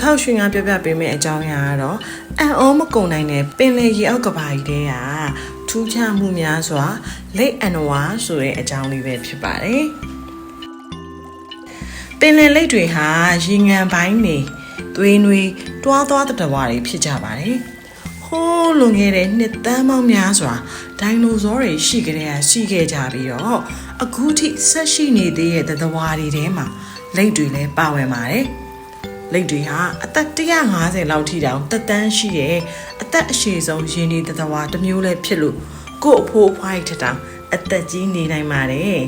ခေါက်ရွှင်ကပြပြပေးမယ့်အကြောင်းအရာကတော့အံ့ဩမကုန်နိုင်တဲ့ပင်လယ်ရေအောက်ကဘာကြီးတဲကထူးခြားမှုများစွာလိတ်အန်နဝါဆိုတဲ့အကြောင်းလေးပဲဖြစ်ပါတယ်ပင်လယ်လိတ်တွေဟာရေငံပိုင်းနေသွေးနွေးတွားသွားတဲ့တဝါတွေဖြစ်ကြပါတယ်ဟိုးလွန်ခဲ့တဲ့နှစ်သန်းပေါင်းများစွာဒိုင်နိုဆောတွေရှိကြတဲ့ရှိခဲ့ကြပြီးတော့အခုထိဆက်ရှိနေသေးတဲ့သတ္တဝါတွေထဲမှာလိတ်တွေလည်းပါဝင်ပါတယ် လိတ်တွေဟာအသက်150လောက်ထိတောင်တက်တန်းရှိရဲ့အသက်အရှည်ဆုံးရင်းနှီးသတ္တဝါတစ်မျိုးလည်းဖြစ်လို့ကို့အဖိုးအဖွားထက်တောင်အသက်ကြီးနေနိုင်ပါတယ်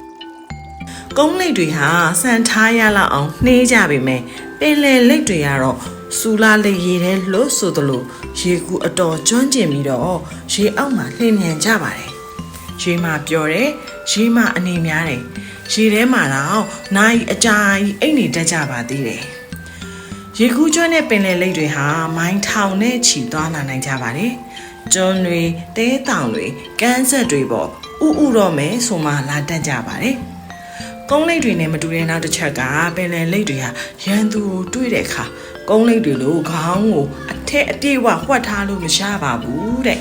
။ကုန်းလိတ်တွေဟာစံထားရလောက်အောင်နှေးကြပေမဲ့ပင်လယ်လိတ်တွေကတော့စူလာလိတ်ရေထဲလွတ်ဆိုသလိုရေကူအတော်ကျွမ်းကျင်ပြီးတော့ရေအောက်မှာလှည့်မြန်ကြပါတယ်။ရေမှာပျော်တယ်ရေမှာအနေများတယ် ရေထဲမှာတော့နိုင်အကြာကြီးအိတ်နေတတ်ကြပါသေးတယ်ရေကူးကျွန်းတဲ့ပင်လယ်လိတ်တွေဟာမိုင်းထောင်နဲ့ချီသွားလာနိုင်ကြပါတယ်ကျွန်းတွေတဲတောင်တွေကမ်းဆက်တွေပေါ့ဥဥတော့မယ်ဆိုမှလာတတ်ကြပါတယ်ကုန်းလိတ်တွေနဲ့မတူတဲ့နောက်တစ်ချက်ကပင်လယ်လိတ်တွေဟာရန်သူကိုတွေ့တဲ့အခါကုန်းလိတ်တွေလိုခေါင်းကိုအထက်အပြည့်ဝဝှက်ထားလို့မရှားပါဘူးတဲ့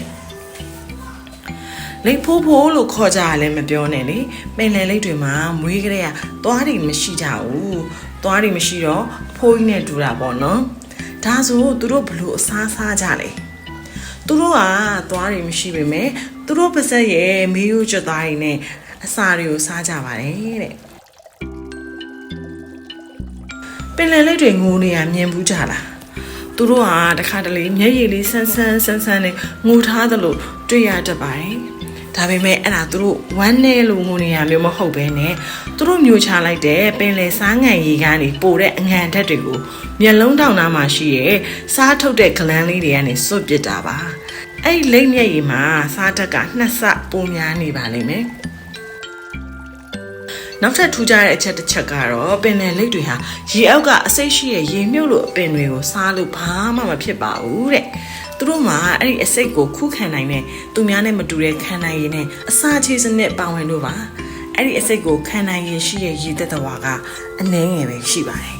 လိတ်ဖိုးဖိုးလို့ခေါ်ကြရလဲမပြောနဲ့လေပင်လယ်လိတ်တွေမှာမွေးကလေးကသွားတွေမရှိကြဘူးသွားတွေမရှိတော့အဖိုးကြီးနဲ့တူတာပေါ့နော်ဒါဆိုသူတို့ဘလို့အစားစားကြလဲသူတို့ကသွားတွေမရှိပေမဲ့သူတို့ပါဇက်ရဲ့မေးရိုးကျွတ်သားတွေနဲ့အစာတွေကိုစားကြပါတယ်တဲ့ပင်လယ်လိတ်တွေငိုနေရမြင်ဘူးကြလားသူတို့ဟာတခါတလေမျက်ရည်လေးဆန်းဆန်းဆန်းဆန်းနဲ့ငိုထားသလိုတွေ့ရတတ်ပါတယ် ဒါပေမဲ့အဲ့ဒါသူတို့ဝမ်းနဲ့လို့ငိုနေရမျိုးမဟုတ်ဘဲနဲ့သူတို့မျိုးချလိုက်တဲ့ပင်လယ်စားငံရေကနေပိုတဲ့အငံဓာတ်တွေကိုမျက်လုံးတောင်နာမှာရှိရဲ့စားထုတ်တဲ့ဂလန်းလေးတွေကနေစွတ်ပစ်တာပါအဲ့ဒီလိမ့်မျက်ရည်မှာစားဓာတ်ကနှစ်ဆပိုများနေပါလိမ့်မယ်နောက်ထပ်ထူးခြားတဲ့အချက်တစ်ချက်ကတော့ပင်လယ်လိတ်တွေဟာရေအောက်ကအစိတ်ရှိတဲ့ရေမြုပ်လို့အပင်တွေကိုစားလို့ဘာမှမဖြစ်ပါဘူးတဲ့ သူတို့မှာအဲ့ဒီအစိတ်ကိုခုခံနိုင်တဲ့သူများနဲ့မတူတဲ့ခံနိုင်ရည်နဲ့အစာချေစနစ်ပါဝင်လို့ပါအဲ့ဒီအစိတ်ကိုခံနိုင်ရည်ရှိတဲ့ရေသက်တဝါကအနှဲငယ်ပဲရှိပါတယ်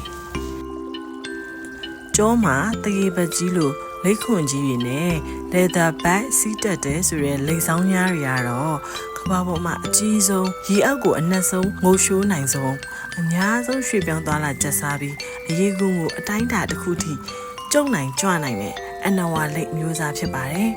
ကျောမှာတရေပကြီးလို့လိတ်ခွန်ကြီးတွေနဲ့ leather bag စီးတက်တဲ့ဆိုတဲ့လိတ်ဆောင်များတွေကတော့ကမ္ဘာပေါ်မှာအကြီးဆုံးရေအောက်ကိုအနက်ဆုံးငိုရှိုးနိုင်ဆုံးအများဆုံးရွှေ့ပြောင်းသွားလာကျက်စားပြီးအရေးကူးကိုအတိုင်းအတာတစ်ခုထိကျုံနိုင်ကြွနိုင်တဲ့ အနဝါလိတ်မျိုးစားဖြစ်ပါတယ်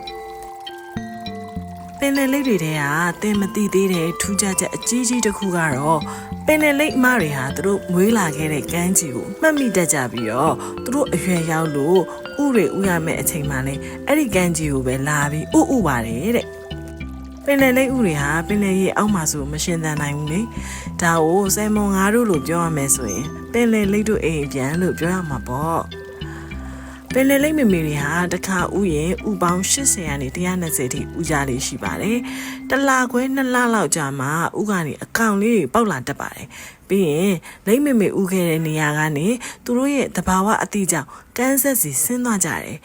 ပင်လယ်လိတ်တွေထဲကသင်မသိသေးတဲ့ထူးခြားချက်အကြီးကြီးတစ်ခုကတော့ပင်လယ်လိတ်အမတွေဟာသူတို့မွေးလာခဲ့တဲ့ကမ်းခြေကိုမှတ်မိတတ်ကြပြီးတော့သူတို့အရွယ်ရောက်လို့ဥတွေဥရမဲ့အချိန်မှလည်းအဲ့ဒီကမ်းခြေကိုပဲလာပြီးဥဥပါတယ်တဲ့ပင်လယ်လိတ်ဥတွေဟာပင်လယ်ရေအောက်မှာဆိုမရှင်သန်နိုင်ဘူးလေဒါကိုဆယ်မွန်ငါးတို့လို့ပြောရမယ်ဆိုရင်ပင်လယ်လိတ်တို့အိမ်ပြန်လို့ပြောရမှာပေါ့ ပင်လယ်လိတ်မမေတွေဟာတစ်ခါဥရင်ဥပေါင်း80ကနေ120ထိဥကြလေးရှိပါတယ်တလာခွဲနှစ်လလောက်ကြာမှဥကနေအကောင်လေးတွေပေါက်လာတတ်ပါတယ်ပြီးရင်လိတ်မမေဥခဲ့တဲ့နေရာကနေသူတို့ရဲ့တဘာဝအတိအကြောင်းကန်းဆက်စီဆင်းသွားကြတယ်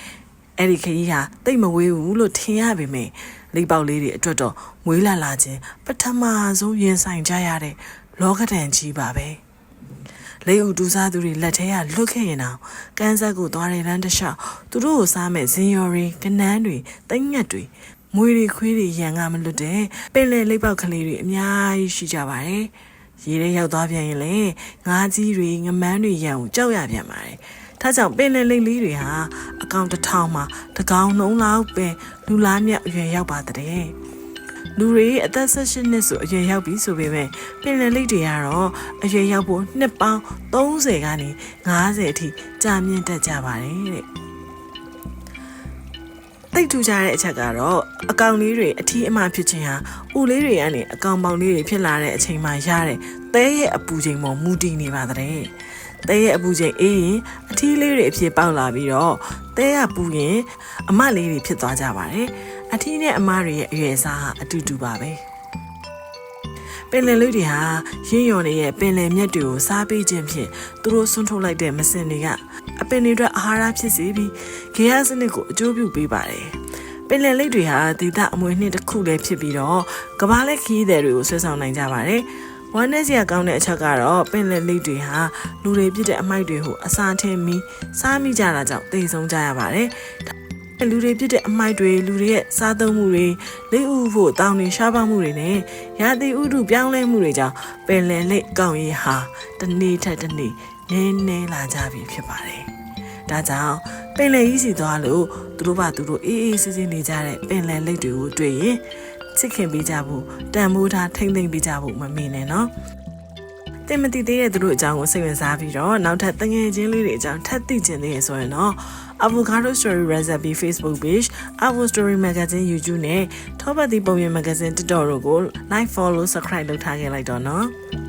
အဲ့ဒီခရီးဟာတိတ်မဝေးဘူးလို့ထင်ရပေမဲ့လိပ်ပေါက်လေးတွေအတွက်တော့မွေးလာလာခြင်းပထမဆုံးရင်ဆိုင်ကြရတဲ့လောကဒဏ်ကြီးပါပဲ လေဦးတူစားသူတွေလက်ထဲကလွတ်ခဲ့ရင်တော့ကန်းဆက်ကိုသွားတဲ့လမ်းတစ်လျှောက်သူတို့ကိုစားမဲ့ဇင်ယော်တွေကနန်းတွေတိတ်ငက်တွေမွေတွေခွေးတွေရန်ကမလွတ်တဲ့ပင်လယ်လိပ်ပေါက်ကလေးတွေအများကြီးရှိကြပါတယ်ရေထဲရောက်သွားပြန်ရင်လေငါးကြီးတွေငမန်းတွေရန်ကိုကြောက်ရပြန်ပါတယ်ဒါကြောင့်ပင်လယ်လိပ်လေးတွေဟာအကောင်တစ်ထောင်မှာတစ်ကောင်နှုံးလောက်ပဲလူလားမြတ်အရွယ်ရောက်ပါတဲ့ လူတွေအသက်16နှစ်ဆိုအရွယ်ရောက်ပြီဆိုပေမဲ့ပင်လယ်လိပ်တွေကတော့အရွယ်ရောက်ဖို့နှစ်ပေါင်း30ကနေ50အထိကြာမြင့်တတ်ကြပါတယ်တဲ့တိတ်ထူကြတဲ့အချက်ကတော့အကောင်လေးတွေအထီးအမဖြစ်ခြင်းဟာဥလေးတွေကနေအကောင်ပေါင်လေးတွေဖြစ်လာတဲ့အချိန်မှာရတဲ့သဲရဲ့အပူချိန်ပေါ်မူတည်နေပါတဲ့သဲရဲ့အပူချိန်အေးရင်အထီးလေးတွေအဖြစ်ပေါက်လာပြီးတော့သဲကပူရင်အမလေးတွေဖြစ်သွားကြပါတယ် အထီးနဲ့အမတွေရဲ့အရွယ်အစားဟာအတူတူပါပဲပင်လယ်လေးတွေဟာရင်းရော်နေရဲ့ပင်လယ်မြက်တွေကိုစားပေးခြင်းဖြင့်သူတို့ဆွန့်ထုတ်လိုက်တဲ့မစင်တွေကအပင်တွေအတွက်အာဟာရဖြစ်စေပြီးဂေဟစနစ်ကိုအကျိုးပြုပေးပါတယ်။ပင်လယ်လိတ်တွေဟာဒေသအမွေနှစ်တစ်ခုလည်းဖြစ်ပြီးတော့ကမ္ဘာလက်ခီးသည်တွေကိုဆွဲဆောင်နိုင်ကြပါတယ်။ဝမ်းနဲ့စရာကောင်းတဲ့အချက်ကတော့ပင်လယ်လိပ်တွေဟာလူတွေပြစ်တဲ့အမိုက်တွေကိုအစာထင်းပြီးစားမိကြတာကြောင့်သိဆုံးကြရပါတယ်။ လူတွေပြစ်တဲ့အမိုက်တွေလူတွေရဲ့စားသုံးမှုတွေလိပ်ဥဖို့တောင်းနေရှားပါမှုတွေနဲ့ရာသီဥတုပြောင်းလဲမှုတွေကြောင့်ပင်လယ်လိပ်ကောင်းရေးဟာတစ်နေ့ထက်တစ်နေ့နည်းနည်းလာကြပြီဖြစ်ပါတယ်။ဒါကြောင့်ပင်လယ်ကြီးစီသွားလို့သူတို့ဘာသူတို့အေးအေးဆေးဆေးနေကြတဲ့ပင်လယ်လိပ်တွေကိုတွေ့ရင်ချစ်ခင်ပေးကြဖို့တန်မိုးထားထိမ့်သိမ့်ပေးကြဖို့မမေ့နဲ့နော်။တ င်မတိသေးတဲ့သူတို့အကြောင်းကိုစိတ်ဝင်စားပြီးတော့နောက်ထပ်တငယ်ချင်းလေးတွေအကြောင်းထပ်သိချင်သေးရဆိုရင်တော့ Avocado Story Recipe Facebook page, Avo Story Magazine YouTube နဲ့ Top ပတ်ဒီပုံရင် Magazine TikTok တို့ကို like follow subscribe လုပ်ထားခဲ့လိုက်တော့နော်။